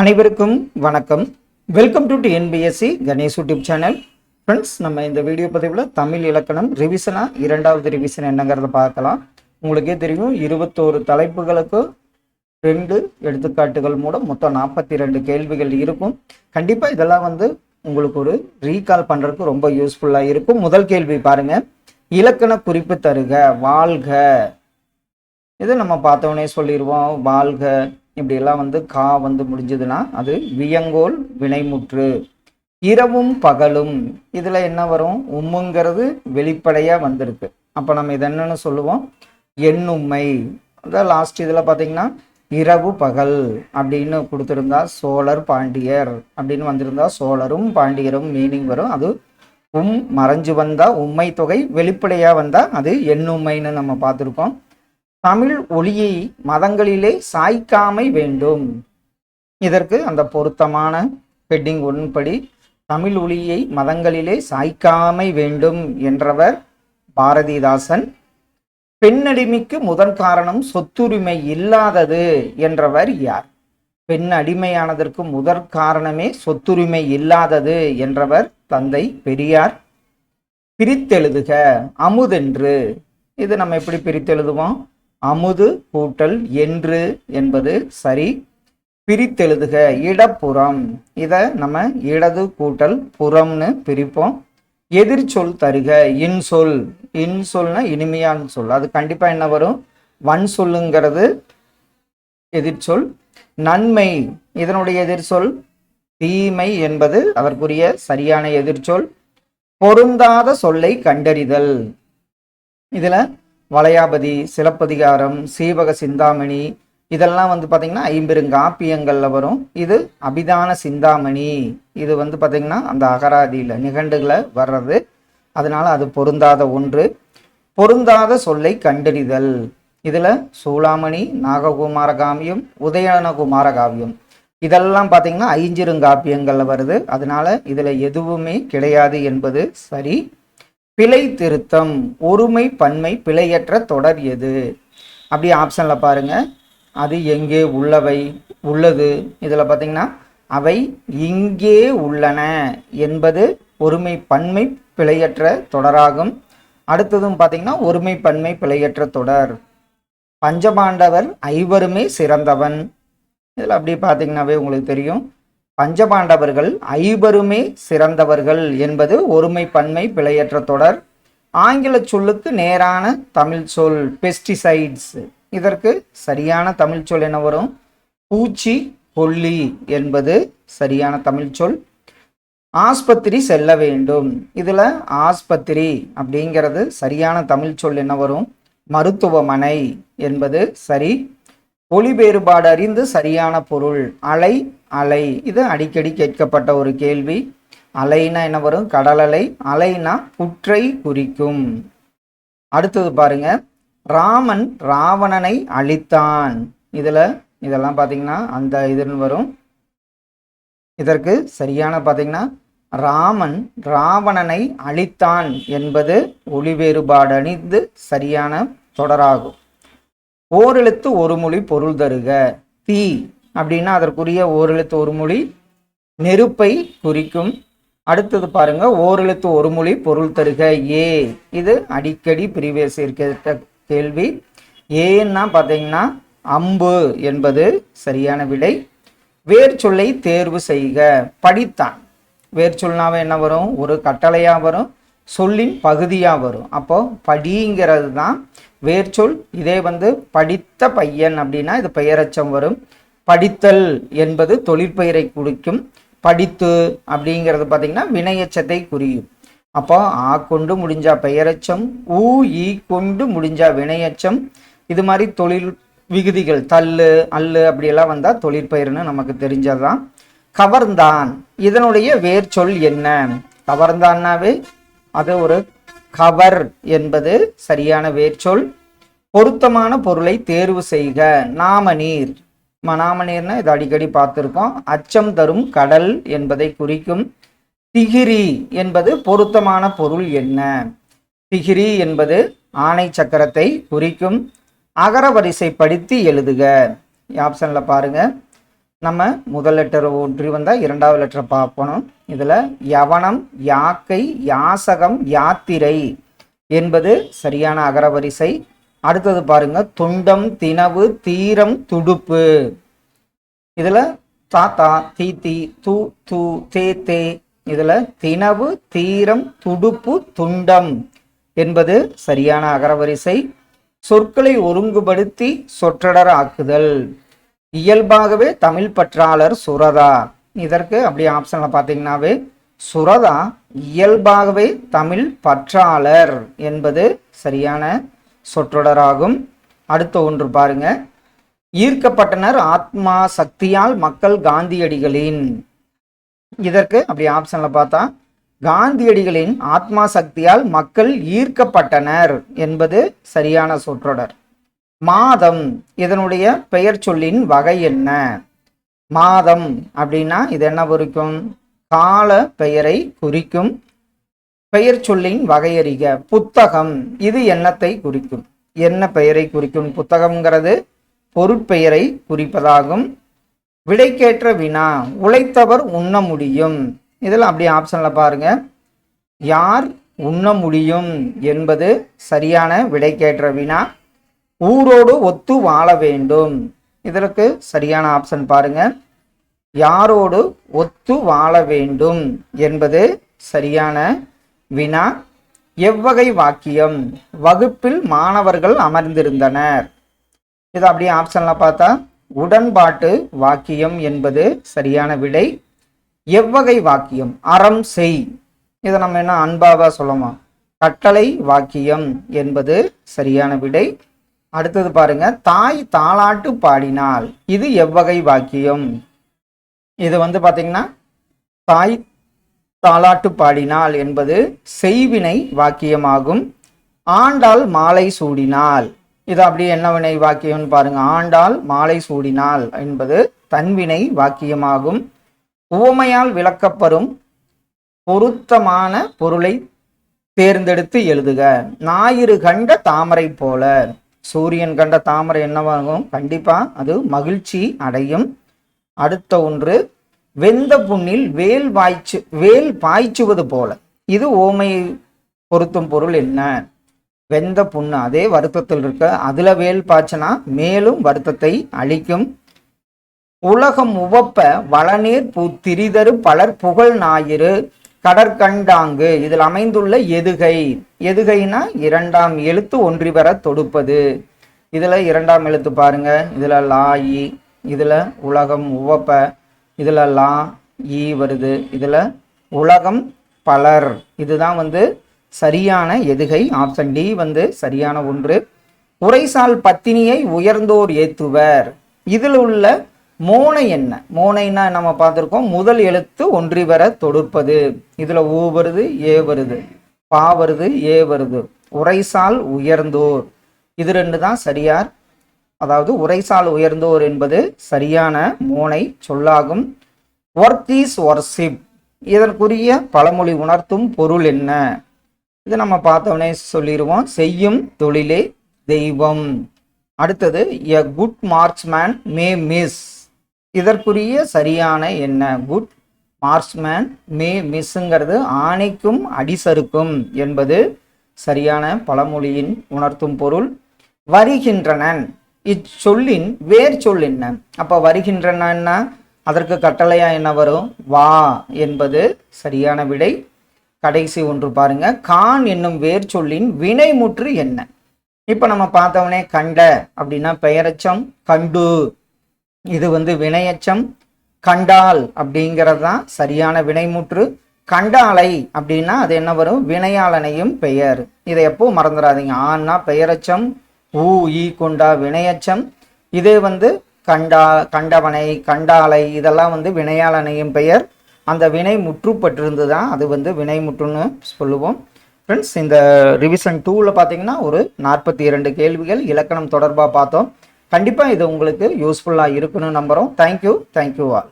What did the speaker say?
அனைவருக்கும் வணக்கம். Welcome to NPSC Ganesh YouTube channel friends நம்ம இந்த வீடியோ பதிவில் தமிழ் இலக்கணம் ரிவிஷனாக இரண்டாவது ரிவிஷன் என்னங்கிறத பார்க்கலாம். உங்களுக்கே தெரியும் இருபத்தோரு தலைப்புகளுக்கு ரெண்டு எடுத்துக்காட்டுகள் மூலம் மொத்தம் நாற்பத்தி ரெண்டு கேள்விகள் இருக்கும். கண்டிப்பாக இதெல்லாம் வந்து உங்களுக்கு ஒரு ரீகால் பண்ணுறதுக்கு ரொம்ப யூஸ்ஃபுல்லாக இருக்கும். முதல் கேள்வி பாருங்கள் இலக்கண குறிப்பு தருக வாழ்க. இது நம்ம பார்த்தோன்னே சொல்லிடுவோம் வாழ்க. இப்படியெல்லாம் வந்து கா வந்து முடிஞ்சதுன்னா அது வியங்கோல் வினைமுற்று. இரவும் பகலும். இதில் என்ன வரும்? உம்முங்கிறது வெளிப்படையாக வந்திருக்கு. அப்போ நம்ம இது என்னன்னு சொல்லுவோம்? எண்ணுமை அதான் லாஸ்ட் இதில் பார்த்தீங்கன்னா இரவு பகல் அப்படின்னு கொடுத்துருந்தா சோழர் பாண்டியர். அப்படின்னு வந்திருந்தா சோழரும் பாண்டியரும் மீனிங் வரும். அது உம் மறைஞ்சு வந்தால் உண்மை தொகை வெளிப்படையாக வந்தால் அது எண்ணுமைன்னு நம்ம பார்த்துருக்கோம். தமிழ் ஒளியை மதங்களிலே சாய்க்காமை வேண்டும். இதற்கு அந்த பொருத்தமான ஹெட்டிங் ஒன்படி தமிழ் ஒளியை மதங்களிலே சாய்க்காமை வேண்டும் என்றவர் பாரதிதாசன். பெண்ணடிமைக்கு முதன் காரணம் சொத்துரிமை இல்லாதது என்றவர் யார்? பெண் அடிமையானதற்கு முதற் காரணமே சொத்துரிமை இல்லாதது என்றவர் தந்தை பெரியார். பிரித்தெழுதுக அமுதென்று. இது நம்ம எப்படி பிரித்தெழுதுவோம்? அமுது கூட்டல் என்று என்பது சரி. பிரித்தெழுதுக. இடப்புறம். இதை நம்ம இடது கூட்டல் புறம்னு பிரிப்போம். எதிர்ச்சொல் தருக. இன்சொல் இன்சொல்னா இனிமையான சொல். அது கண்டிப்பாக என்ன வரும்? வன் சொல்லுங்கிறது எதிர்ச்சொல் நன்மை. இதனுடைய எதிர்ச்சொல் தீமை என்பது அதற்குரிய சரியான எதிர்ச்சொல் பொருந்தாத சொல்லை கண்டறிதல். இதில் வளையாபதி சிலப்பதிகாரம் சீவக சிந்தாமணி இதெல்லாம் வந்து பார்த்தீங்கன்னா ஐம்பெருங்காப்பியங்களில் வரும். இது அபிதான சிந்தாமணி. இது வந்து பார்த்தீங்கன்னா அந்த அகராதியில் நிகண்டுகளை வர்றது. அதனால் அது பொருந்தாத ஒன்று. பொருந்தாத சொல்லை கண்டறிதல். இதில் சூளாமணி நாககுமார காவியம் உதயனகுமார காவியம் இதெல்லாம் பார்த்தீங்கன்னா ஐஞ்சிருங்காப்பியங்களில் வருது. அதனால் இதில் எதுவுமே கிடையாது என்பது சரி. பிழை திருத்தம் ஒருமை பன்மை பிழையற்ற தொடர் எது? அப்படி ஆப்ஷனில் பாருங்கள் அது எங்கே உள்ளவை? உள்ளது. இதில் பார்த்தீங்கன்னா அவை இங்கே உள்ளன என்பது ஒருமை பன்மை பிழையற்ற தொடராகும். அடுத்ததும் பார்த்தீங்கன்னா ஒருமை பன்மை பிழையற்ற தொடர். பஞ்சபாண்டவர் ஐவருமே சிறந்தவன். இதில் அப்படி பார்த்தீங்கன்னாவே உங்களுக்கு தெரியும். பஞ்சபாண்டவர்கள் ஐவருமே சிறந்தவர்கள் என்பது ஒருமை பன்மை பிழையற்ற தொடர். ஆங்கில சொல்லுக்கு நேரான தமிழ் சொல் பெஸ்டிசைட்ஸ் இதற்கு சரியான தமிழ் சொல் என்ன வரும்? பூச்சி கொல்லி என்பது சரியான தமிழ் சொல். ஆஸ்பத்திரி செல்ல வேண்டும். இதில் ஆஸ்பத்திரி அப்படிங்கிறது சரியான தமிழ் சொல் என்ன வரும்? மருத்துவமனை என்பது சரி. ஒளி வேறுபாடு அறிந்து சரியான பொருள். அலை அலை. இது அடிக்கடி கேட்கப்பட்ட ஒரு கேள்வி. அலைனா என்ன வரும்? கடல் அலை. அலைனா புற்றை குறிக்கும். அடுத்தது பாருங்க. ராமன் ராவணனை அழித்தான். இதுல இதெல்லாம் பாத்தீங்கன்னா அந்த இதுன்னு வரும். இதற்கு சரியான பாத்தீங்கன்னா ராமன் ராவணனை அழித்தான் என்பது ஒளி வேறுபாடு அணிந்து சரியான தொடராகும். ஓரெழுத்து ஒரு மொழி பொருள் தருக. தீ. அப்படின்னா அதற்குரிய ஓரெழுத்து ஒரு மொழி நெருப்பை குறிக்கும். அடுத்தது பாருங்க ஓரெழுத்து ஒரு மொழி பொருள் தருக ஏ. இது அடிக்கடி பிரிவேஸ் இருக்க கேள்வி. ஏன்னா பார்த்தீங்கன்னா அம்பு என்பது சரியான விடை. வேர் சொல்லை தேர்வு செய்க படித்தான். வேர் சொல்னாவே என்ன வரும்? ஒரு கட்டளையாக வரும் சொல்லின் பகுதியாக வரும். அப்போ படிங்கிறது தான் வேர்ச்சொல் இதே வந்து படித்த பையன் அப்படின்னா இது பெயரச்சம் வரும். படித்தல் என்பது தொழிற்பெயரை குறிக்கும் படித்து அப்படிங்கிறது பார்த்தீங்கன்னா வினையச்சத்தை குறியும். அப்போ ஆ கொண்டு முடிஞ்சா பெயரச்சம் ஊ ஈ கொண்டு முடிஞ்சா வினையச்சம். இது மாதிரி தொழில் விகுதிகள் தள்ளு அல்லு அப்படியெல்லாம் வந்தால் தொழிற்பெயர்னு நமக்கு தெரிஞ்சதுதான். கவர்ந்தான். இதனுடைய வேர்ச்சொல் என்ன? கவர்ந்தான்னாவே அது ஒரு கவர் என்பது சரியான வேர்ச்சொல் பொருத்தமான பொருளை தேர்வு செய்க. நாம நீர். நாமநீர்னா இது அடிக்கடி பார்த்துருக்கோம். அச்சம் தரும் கடல் என்பதை குறிக்கும் திகிரி என்பது பொருத்தமான பொருள் என்ன? திகிரி என்பது ஆணை சக்கரத்தை குறிக்கும் அகர வரிசைப்படுத்தி எழுதுக. ஆப்ஷனில் பாருங்க. நம்ம முதல் லெட்டர் ஒன்றி வந்தால் இரண்டாவது லெட்டரை பார்ப்போம். இதில் யவனம் யாக்கை யாசகம் யாத்திரை என்பது சரியான அகரவரிசை அடுத்தது பாருங்க துண்டம் தினவு தீரம் துடுப்பு. இதில் தாத்தா தீ தீ தூ தூ தே தே இதில் தினவு தீரம் துடுப்பு துண்டம் என்பது சரியான அகரவரிசை. சொற்களை ஒருங்குபடுத்தி சொற்றொடர் ஆக்குதல். இயல்பாகவே தமிழ் பற்றாளர் சுரதா. இதற்கு அப்படி ஆப்ஷனில் பார்த்தீங்கன்னாவே சுரதா இயல்பாகவே தமிழ் பற்றாளர் என்பது சரியான சொற்றொடராகும். அடுத்த ஒன்று பாருங்க. ஈர்க்கப்பட்டனர் ஆத்மா சக்தியால் மக்கள் காந்தியடிகளின். இதற்கு அப்படி ஆப்ஷன்ல பார்த்தா காந்தியடிகளின் ஆத்மா சக்தியால் மக்கள் ஈர்க்கப்பட்டனர் என்பது சரியான சொற்றொடர். மாதம் இதனுடைய பெயர் சொல்லின் வகை என்ன? மாதம் அப்படின்னா இது என்ன குறிக்கும் கால பெயரை குறிக்கும். பெயர் சொல்லின் வகையறிக. புத்தகம் இது எண்ணத்தை குறிக்கும். என்ன பெயரை குறிக்கும்? புத்தகம்ங்கிறது பொருட்பெயரை குறிப்பதாகும். விடைக்கேற்ற வினா உழைத்தவர் உண்ண முடியும். இதில் அப்படி ஆப்ஷன்ல பாருங்க. யார் உண்ண முடியும் என்பது சரியான விடைக்கேற்ற வினா. ஊரோடு ஒத்து வாழ வேண்டும். இதற்கு சரியான ஆப்ஷன் பாருங்க. யாரோடு ஒத்து வாழ வேண்டும் என்பது சரியான வினா எவ்வகை வாக்கியம் வகுப்பில் மாணவர்கள் அமர்ந்திருந்தனர். இது அப்படியே ஆப்ஷன்ல பார்த்தா உடன்பாட்டு வாக்கியம் என்பது சரியான விடை. எவ்வகை வாக்கியம் அறம் செய். இதை நம்ம என்ன அன்பாவா சொல்லமா கட்டளை வாக்கியம் என்பது சரியான விடை. அடுத்தது பாருங்க தாய் தாளாட்டு பாடினால் இது எவ்வகை வாக்கியம்? இது வந்து பாத்தீங்கன்னா தாய் தாளாட்டு பாடினாள் என்பது செய்வினை வாக்கியமாகும். ஆண்டாள் மாலை சூடினாள் இது அப்படியே என்ன வினை வாக்கியம்னு பாருங்க. ஆண்டாள் மாலை சூடினாள் என்பது தன்வினை வாக்கியமாகும். உவமையால் விளக்கப்பெறும் பொருத்தமான பொருளை தேர்ந்தெடுத்து எழுதுக. ஞாயிறு கண்ட தாமரை போல. சூரியன் கண்ட தாமரை என்னவாகும்? கண்டிப்பா அது மகிழ்ச்சி அடையும். அடுத்த ஒன்று வெந்த புண்ணில் வேல் வாய்ச்சு வேல் பாய்ச்சுவது போல. இது ஓமை பொருத்தும் பொருள் என்ன? வெந்த புண்ணு அதே வருத்தத்தில் இருக்க அதுல வேல் பாய்ச்சனா மேலும் வருத்தத்தை அளிக்கும். உலகம் உவப்ப வளநீர் பூத்திரிதரு பலர் புகழ் ஞாயிறு கடற்கண்டாங்கு. இதில் அமைந்துள்ள எதுகை எதுகைனா இரண்டாம் எழுத்து ஒன்றி வர தொடுப்பது. இதில் இரண்டாம் எழுத்து பாருங்க இதில் லாயி இதில் உலகம் உவப்ப இதில் லா ஈ வருது. இதில் உலகம் பலர். இதுதான் வந்து சரியான எதுகை? ஆப்ஷன் டி வந்து சரியான ஒன்று. உரைசால் பத்தினியை உயர்ந்தோர் ஏத்துவர். இதில் உள்ள மோனை என்ன? மோனைன்னா நம்ம பார்த்துருக்கோம் முதல் எழுத்து ஒன்றி வர தொடுப்பது. இதில் ஊ வருது ஏ வருது. பா வருது ஏ வருது. உரைசால் உயர்ந்தோர். இது ரெண்டு தான் சரியார் அதாவது உரைசால் உயர்ந்தோர் என்பது சரியான மோனை சொல்லாகும். ஒர்க் இஸ் ஒர்ஷிப் இதற்குரிய பழமொழி உணர்த்தும் பொருள் என்ன? இது நம்ம பார்த்தோன்னே சொல்லிடுவோம். செய்யும் தொழிலே தெய்வம். அடுத்தது a good marksman may miss இதற்குரிய சரியான என்ன? குட் மார்க்ஸ்மேன் மே மிஸ்ஸுங்கிறது ஆணைக்கும் அடிசருக்கும் என்பது சரியான பழமொழியின் உணர்த்தும் பொருள். வருகின்றனன். இச்சொல்லின் வேர் சொல் என்ன? அப்போ வருகின்றனன்னா அதற்கு கட்டளையா என்ன வரும்? வா என்பது சரியான விடை. கடைசி ஒன்று பாருங்க. கான் என்னும் வேர் சொல்லின் வினைமுற்று என்ன? இப்போ நம்ம பார்த்தவனே கண்ட அப்படின்னா பெயரச்சம் கண்டு. இது வந்து வினையச்சம். கண்டால் அப்படிங்கிறது தான் சரியான வினைமுற்று கண்டாலை அப்படின்னா அது என்ன வரும்? வினையாளனையும் பெயர். இதை எப்போ மறந்துடாதீங்க. ஆன்னா பெயரச்சம் ஊ ஈ கொண்டா வினையச்சம். இதே வந்து கண்டா கண்டவனை கண்டாலை இதெல்லாம் வந்து வினையாளனையும் பெயர். அந்த வினை முற்றுப்பட்டிருந்து தான் அது வந்து வினை முற்றுன்னு சொல்லுவோம். ஃப்ரெண்ட்ஸ் இந்த ரிவிஷன் டூவில் பார்த்தீங்கன்னா ஒரு நாற்பத்தி இரண்டு கேள்விகள் இலக்கணம் தொடர்பாக பார்த்தோம். கண்டிப்பாக இது உங்களுக்கு யூஸ்ஃபுல்லாக இருக்குன்னு நம்புகிறோம் தேங்க்யூ தேங்க்யூ ஆல்